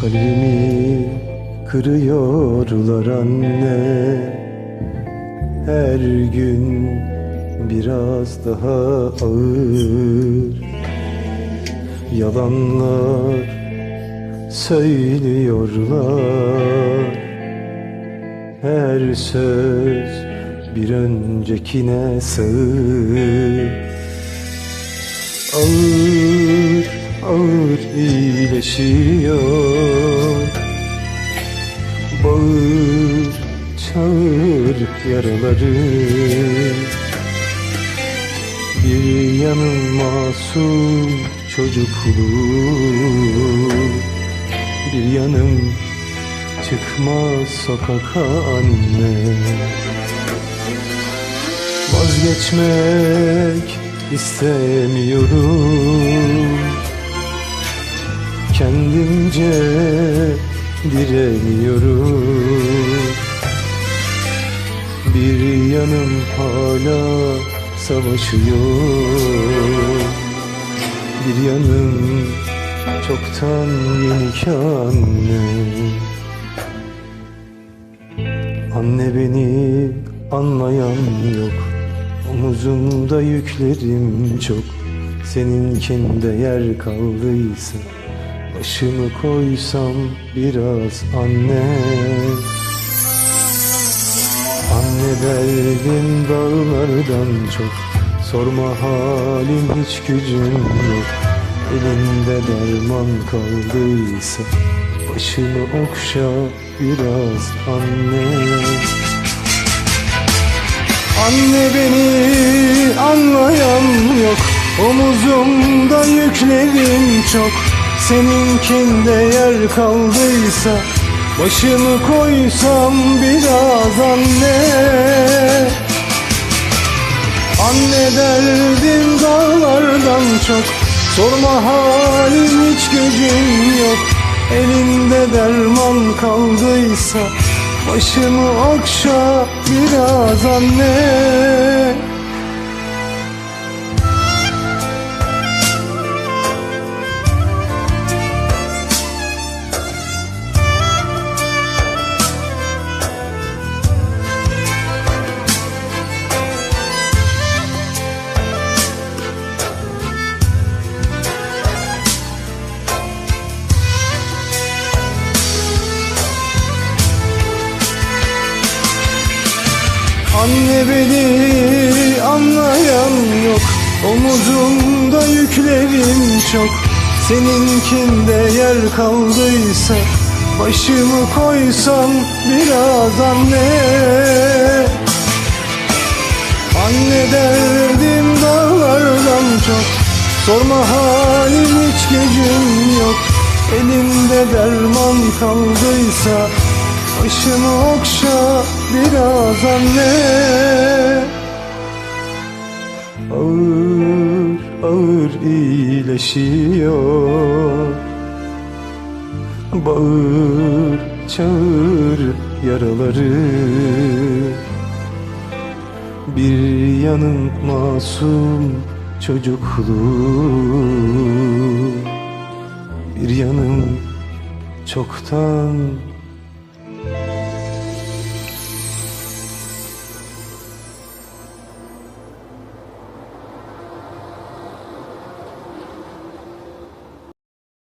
Kalbimi kırıyorlar anne. Her gün biraz daha ağır. Yalanlar söylüyorlar. Her söz bir öncekine sığır. Ağır ağır iyileşiyor Bağır çağır yaraları. Bir yanım masum çocukluğu. Bir yanım çıkmaz sokak anne Vazgeçmek istemiyorum. Kendimce direniyorum Bir yanım hala savaşıyor. Bir yanım çoktan yenik anne Anne beni anlayan yok. Omuzumda yüklerim çok. Seninkinde yer kaldıysa Başımı koysam biraz anne. Anne derdim dağlardan çok. Sorma halim hiç gücüm yok. Elinde derman kaldıysa Başımı okşa biraz anne. Anne beni anlayan yok. Omuzumda yüklerim çok Seninkinde yer kaldıysa Başımı koysam biraz anne. Anne derdim dağlardan çok Sorma halim hiç gücüm yok. Elinde derman kaldıysa Başımı okşa biraz anne Anne beni anlayan yok. Omuzumda yüklerim çok. Seninkinde yer kaldıysa Başımı koysam biraz anne. Anne derdim dağlardan çok. Sorma halim hiç gücüm yok. Elimde derman kaldıysa Başımı okşa biraz anne. Ağır ağır iyileşiyor. Bağır çağır yaraları. Bir yanım masum çocukluğu. Bir yanım çoktan